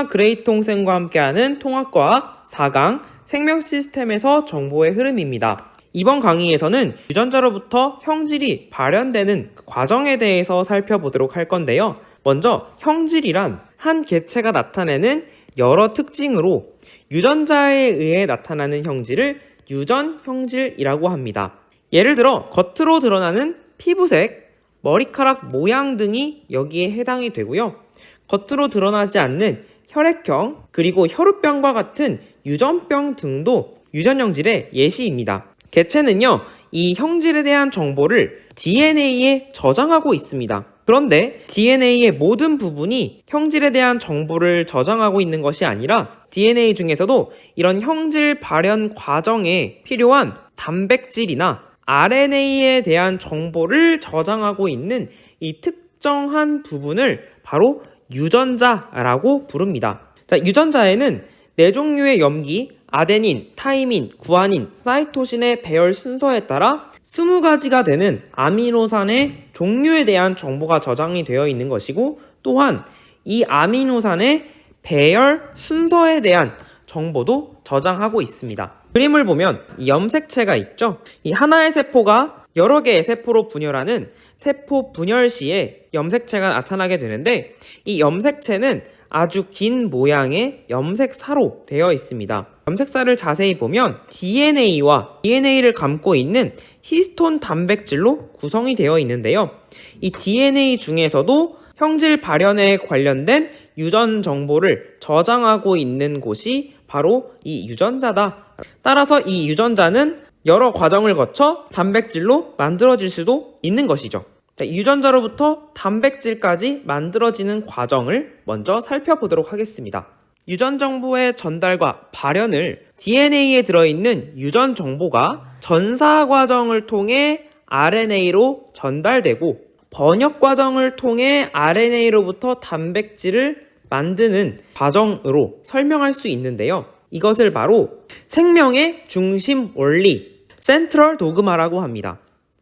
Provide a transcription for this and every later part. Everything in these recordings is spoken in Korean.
쌤과 그레이통쌤과 함께하는 통합과학 4강 생명 시스템에서 정보의 흐름입니다. 이번 강의에서는 유전자로부터 형질이 발현되는 그 과정에 대해서 살펴보도록 할 건데요. 먼저 형질이란 한 개체가 나타내는 여러 특징으로 유전자에 의해 나타나는 형질을 유전 형질이라고 합니다. 예를 들어 겉으로 드러나는 피부색, 머리카락 모양 등이 여기에 해당이 되고요. 겉으로 드러나지 않는 혈액형, 그리고 혈우병과 같은 유전병 등도 유전형 질의 예시입니다. 개체는요, 이 형질에 대한 정보를 DNA에 저장하고 있습니다. 그런데 DNA의 모든 부분이 형질에 대한 정보를 저장하고 있는 것이 아니라 DNA 중에서도 이런 형질 발현 과정에 필요한 단백질이나 RNA에 대한 정보를 저장하고 있는 이 특정한 부분을 바로 유전자라고 부릅니다. 자, 유전자에는 네 종류의 염기, 아데닌, 타이민, 구아닌, 사이토신의 배열 순서에 따라 20가지가 되는 아미노산의 종류에 대한 정보가 저장이 되어 있는 것이고 또한 이 아미노산의 배열 순서에 대한 정보도 저장하고 있습니다. 그림을 보면 이 염색체가 있죠. 이 하나의 세포가 여러 개의 세포로 분열하는 세포 분열 시에 염색체가 나타나게 되는데 이 염색체는 아주 긴 모양의 염색사로 되어 있습니다. 염색사를 자세히 보면 DNA와 DNA를 감고 있는 히스톤 단백질로 구성이 되어 있는데요. 이 DNA 중에서도 형질 발현에 관련된 유전 정보를 저장하고 있는 곳이 바로 이 유전자다. 따라서 이 유전자는 여러 과정을 거쳐 단백질로 만들어질 수도 있는 것이죠. 자, 유전자로부터 단백질까지 만들어지는 과정을 먼저 살펴보도록 하겠습니다. 유전 정보의 전달과 발현을 DNA에 들어있는 유전 정보가 전사 과정을 통해 RNA로 전달되고 번역 과정을 통해 RNA로부터 단백질을 만드는 과정으로 설명할 수 있는데요. 이것을 바로 생명의 중심 원리, 센트럴 도그마라고 합니다.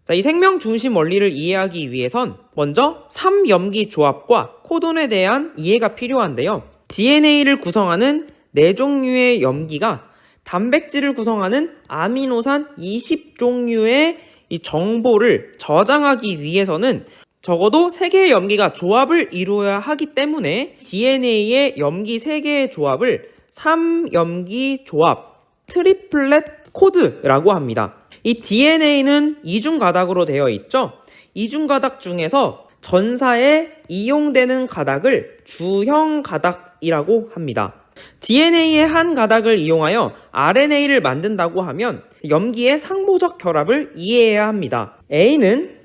자, 이 생명 중심 원리를 이해하기 위해선 먼저 3염기 조합과 코돈에 대한 이해가 필요한데요. DNA를 구성하는 네 종류의 염기가 단백질을 구성하는 아미노산 20종류의 이 정보를 저장하기 위해서는 적어도 3개의 염기가 조합을 이루어야 하기 때문에 DNA의 염기 3개의 조합을 3염기 조합, 트리플렛 코드라고 합니다. 이 DNA는 이중 가닥으로 되어 있죠. 이중 가닥 중에서 전사에 이용되는 가닥을 주형 가닥이라고 합니다. DNA의 한 가닥을 이용하여 RNA를 만든다고 하면 염기의 상보적 결합을 이해해야 합니다. A는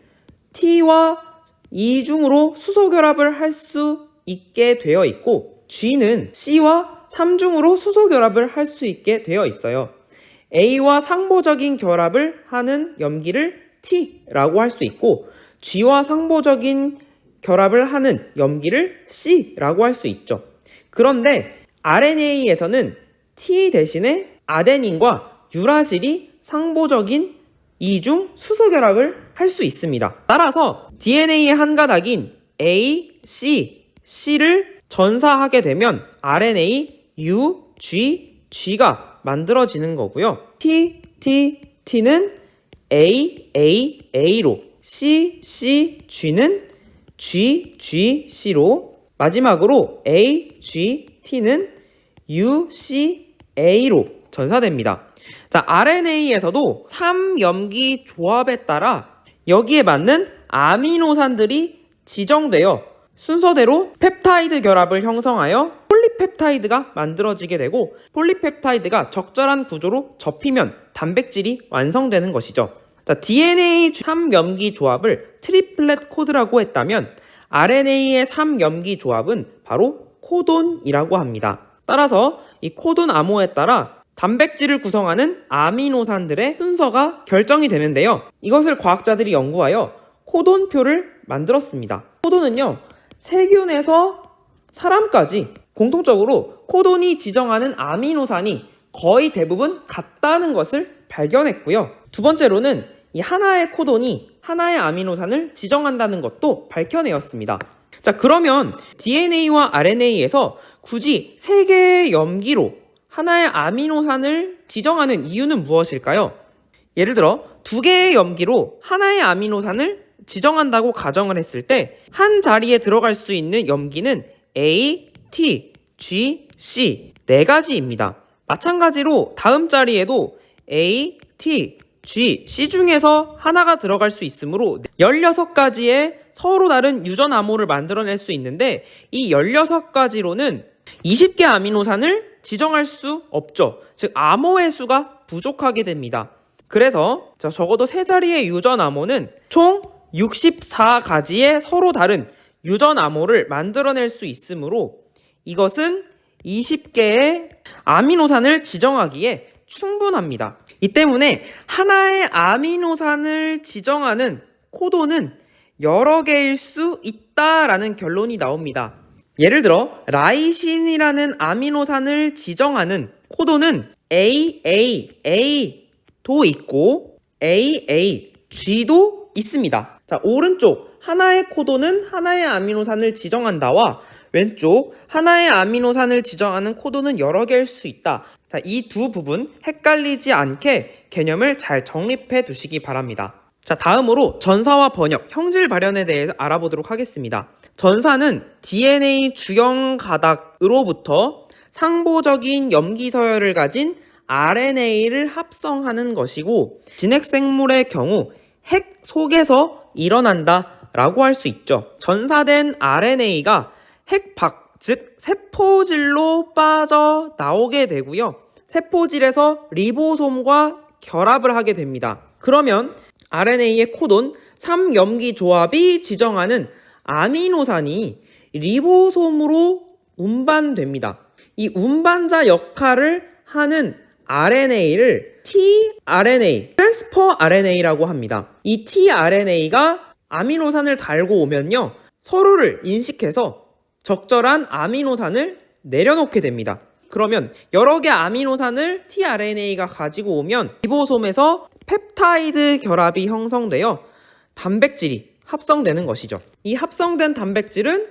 T와 이중으로 수소 결합을 할 수 있게 되어 있고 G는 C와 3중으로 수소 결합을 할 수 있게 되어 있어요. A와 상보적인 결합을 하는 염기를 T라고 할 수 있고 G와 상보적인 결합을 하는 염기를 C라고 할 수 있죠. 그런데 RNA에서는 T 대신에 아데닌과 유라실이 상보적인 이중 수소 결합을 할 수 있습니다. 따라서 DNA의 한 가닥인 A, C, C를 전사하게 되면 RNA U, G, G가 만들어지는 거고요. T, T, T는 A, A, A로 C, C, G는 G, G, C로 마지막으로 A, G, T는 U, C, A로 전사됩니다. 자, RNA에서도 3염기 조합에 따라 여기에 맞는 아미노산들이 지정되어 순서대로 펩타이드 결합을 형성하여 폴리펩타이드가 만들어지게 되고 폴리펩타이드가 적절한 구조로 접히면 단백질이 완성되는 것이죠. 자, DNA 3염기 조합을 트리플렛 코드라고 했다면 RNA의 3염기 조합은 바로 코돈이라고 합니다. 따라서 이 코돈 암호에 따라 단백질을 구성하는 아미노산들의 순서가 결정이 되는데요. 이것을 과학자들이 연구하여 코돈표를 만들었습니다. 코돈은요, 세균에서 사람까지 공통적으로 코돈이 지정하는 아미노산이 거의 대부분 같다는 것을 발견했고요. 두 번째로는 이 하나의 코돈이 하나의 아미노산을 지정한다는 것도 밝혀내었습니다. 자, 그러면 DNA와 RNA에서 굳이 세 개의 염기로 하나의 아미노산을 지정하는 이유는 무엇일까요? 예를 들어 두 개의 염기로 하나의 아미노산을 지정한다고 가정을 했을 때 한 자리에 들어갈 수 있는 염기는 A, T, G, C 네 가지입니다. 마찬가지로 다음 자리에도 A, T, G, C 중에서 하나가 들어갈 수 있으므로 16가지의 서로 다른 유전 암호를 만들어낼 수 있는데 이 16가지로는 20개 아미노산을 지정할 수 없죠. 즉 암호의 수가 부족하게 됩니다. 그래서 자, 적어도 세 자리의 유전 암호는 총 64가지의 서로 다른 유전 암호를 만들어낼 수 있으므로 이것은 20개의 아미노산을 지정하기에 충분합니다. 이 때문에 하나의 아미노산을 지정하는 코도는 여러 개일 수 있다라는 결론이 나옵니다. 예를 들어 라이신이라는 아미노산을 지정하는 코도는 AAA도 있고 AAG도 있습니다. 자, 오른쪽 하나의 코도는 하나의 아미노산을 지정한다와 왼쪽 하나의 아미노산을 지정하는 코도는 여러 개일 수 있다. 자, 이두 부분 헷갈리지 않게 개념을 잘 정립해 두시기 바랍니다. 자, 다음으로 전사와 번역, 형질 발현에 대해서 알아보도록 하겠습니다. 전사는 DNA 주형 가닥으로부터 상보적인 염기 서열을 가진 RNA를 합성하는 것이고 진핵 생물의 경우 핵 속에서 일어난다 라고 할 수 있죠. 전사된 RNA가 핵 밖, 즉 세포질로 빠져 나오게 되고요. 세포질에서 리보솜과 결합을 하게 됩니다. 그러면 RNA의 코돈 3염기 조합이 지정하는 아미노산이 리보솜으로 운반됩니다. 이 운반자 역할을 하는 RNA를 tRNA, 트랜스퍼 RNA라고 합니다. 이 tRNA가 아미노산을 달고 오면요. 서로를 인식해서 적절한 아미노산을 내려놓게 됩니다. 그러면 여러 개 아미노산을 tRNA가 가지고 오면 리보솜에서 펩타이드 결합이 형성되어 단백질이 합성되는 것이죠. 이 합성된 단백질은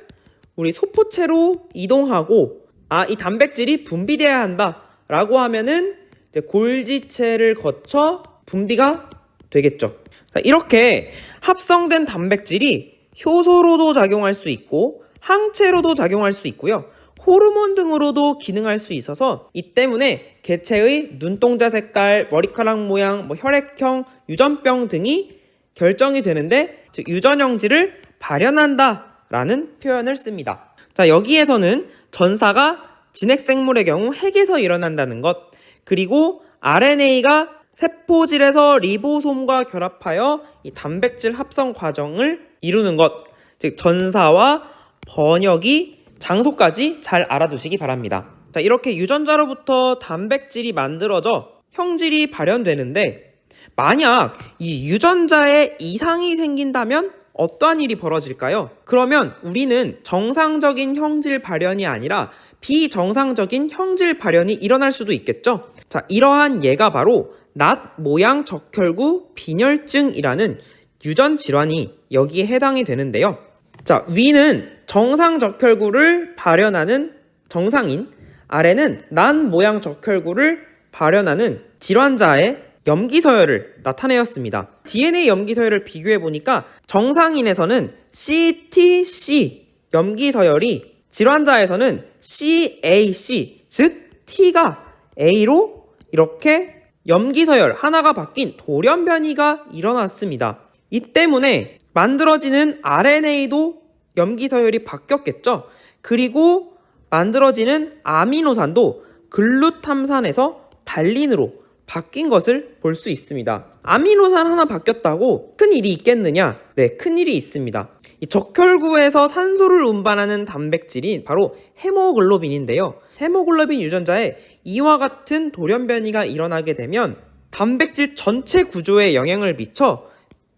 우리 소포체로 이동하고 아, 이 단백질이 분비돼야 한다 라고 하면은 이제 골지체를 거쳐 분비가 되겠죠. 자, 이렇게 합성된 단백질이 효소로도 작용할 수 있고 항체로도 작용할 수 있고요. 호르몬 등으로도 기능할 수 있어서 이 때문에 개체의 눈동자 색깔, 머리카락 모양, 뭐 혈액형, 유전병 등이 결정이 되는데 즉 유전형질을 발현한다라는 표현을 씁니다. 자 여기에서는 전사가 진핵생물의 경우 핵에서 일어난다는 것 그리고 RNA가 세포질에서 리보솜과 결합하여 이 단백질 합성 과정을 이루는 것, 즉 전사와 번역이 장소까지 잘 알아두시기 바랍니다. 자, 이렇게 유전자로부터 단백질이 만들어져 형질이 발현되는데 만약 이 유전자에 이상이 생긴다면 어떠한 일이 벌어질까요? 그러면 우리는 정상적인 형질 발현이 아니라 비정상적인 형질 발현이 일어날 수도 있겠죠? 자, 이러한 예가 바로 낫 모양 적혈구 빈혈증이라는 유전 질환이 여기에 해당이 되는데요. 자, 위는 정상 적혈구를 발현하는 정상인, 아래는 난 모양 적혈구를 발현하는 질환자의 염기 서열을 나타내었습니다. DNA 염기 서열을 비교해 보니까 정상인에서는 CTC 염기 서열이 질환자에서는 CAC 즉 T가 A로 이렇게 염기 서열 하나가 바뀐 돌연 변이가 일어났습니다. 이 때문에 만들어지는 RNA도 염기 서열이 바뀌었겠죠. 그리고 만들어지는 아미노산도 글루탐산에서 발린으로 바뀐 것을 볼 수 있습니다. 아미노산 하나 바뀌었다고 큰 일이 있겠느냐? 네, 큰 일이 있습니다. 이 적혈구에서 산소를 운반하는 단백질이 바로 헤모글로빈인데요. 헤모글로빈 유전자에 이와 같은 돌연 변이가 일어나게 되면 단백질 전체 구조에 영향을 미쳐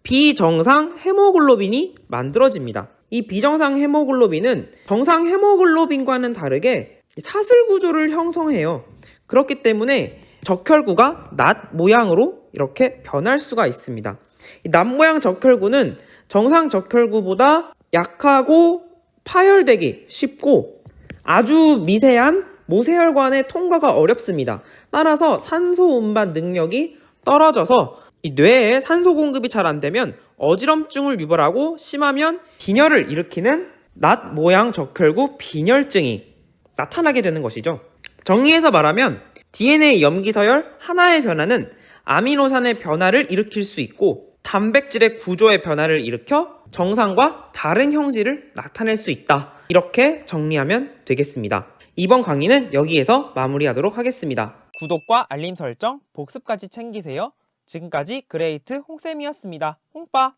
비정상 헤모글로빈이 만들어집니다. 이 비정상 헤모글로빈은 정상 헤모글로빈과는 다르게 사슬 구조를 형성해요. 그렇기 때문에 적혈구가 낫 모양으로 이렇게 변할 수가 있습니다. 이낫 모양 적혈구는 정상 적혈구보다 약하고 파열되기 쉽고 아주 미세한 모세혈관의 통과가 어렵습니다. 따라서 산소 운반 능력이 떨어져서 이 뇌에 산소 공급이 잘 안 되면 어지럼증을 유발하고 심하면 빈혈을 일으키는 낫 모양 적혈구 빈혈증이 나타나게 되는 것이죠. 정리해서 말하면 DNA 염기서열 하나의 변화는 아미노산의 변화를 일으킬 수 있고 단백질의 구조의 변화를 일으켜 정상과 다른 형질을 나타낼 수 있다. 이렇게 정리하면 되겠습니다. 이번 강의는 여기에서 마무리하도록 하겠습니다. 구독과 알림 설정, 복습까지 챙기세요. 지금까지 그레이트 홍쌤이었습니다. 홍빠!